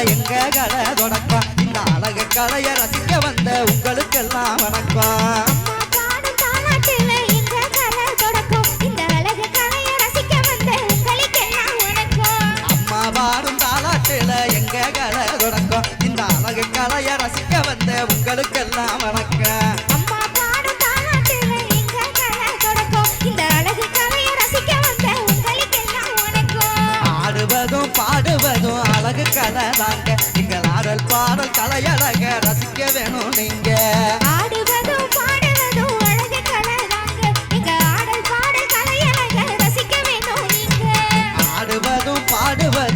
எங்க கலை தொடக்கம் இந்த அழகு கலையை ரசிக்க வந்த உங்களுக்கெல்லாம் வணக்கம். எங்க கலை தொடக்கம்? இந்த அழகு கலைய ரசிக்க வந்த உங்களுக்கெல்லாம் வணக்கம். கலை தாங்க நீங்கள் ஆடல் பாடல் கலையழக ரசிக்க வேணும் நீங்க. ஆடுவதும் பாடுவதும் அழகு கலைதாங்க எங்க ஆடல் பாடல் கலையழக ரசிக்க வேணும் நீங்க. ஆடுவதும் பாடுவதும்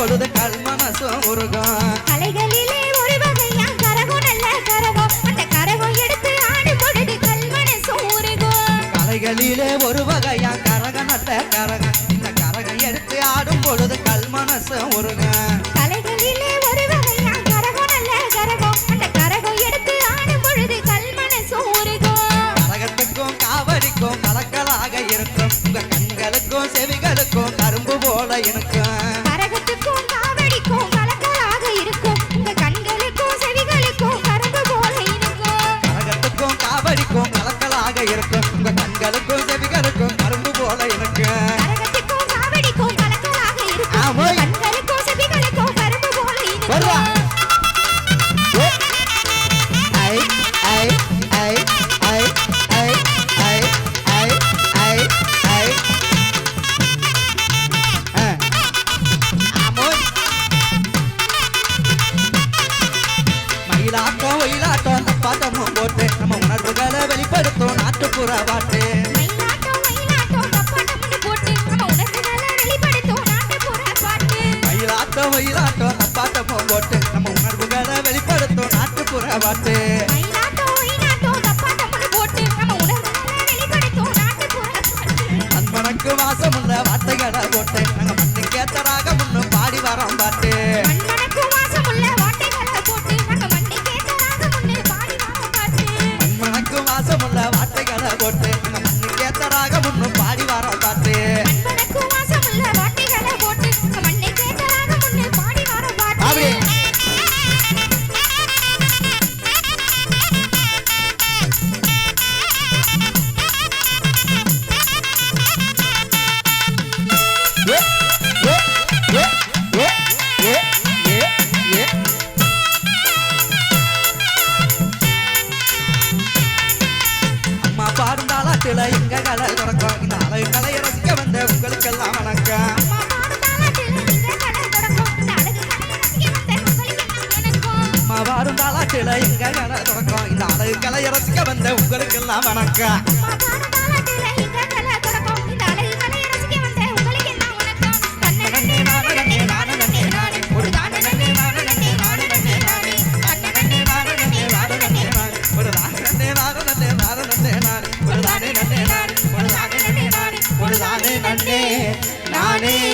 பொழுது கல்மனசும் உருகும் கலைகளிலே ஒரு வகையா கரகம் நல்ல கரகம் அந்த கரகம் எடுத்து ஆடும் பொழுது கல்மன சூருகும் கலைகளிலே ஒரு வகையா கரக நல்ல கரகம் இந்த கரகம் எடுத்து ஆடும் பொழுது கல்மனசும் உருகும் கலைகளிலே ஒரு வகையா கரகம் நல்ல கரகம் அந்த கரகம் எடுத்து ஆடும் பொழுது கல்மன சூருகும் கரகத்துக்கும் காவடிக்கும் கலக்கலாக இருக்கும். மயிலாட்டம் ஒயிலாட்டம் தப்பாட்டமும் போட்டு நம்ம உணர்வுகளை வெளிப்படுத்தும் நாட்டுப்புற பாட்டு. ஆட்டம் ஒயிலாட்டம் நப்பாட்ட போட்டு நம்ம உணர்வுகளை வெளிப்படுத்தும் நாட்டுப்புற பாட்டு அன்பனுக்கு வாசம் உள்ள வார்த்தைகளை போட்டு நாங்க நாடக கலை ரசிக்க வந்த உங்களுக்கெல்லாம் வணக்கம் நானே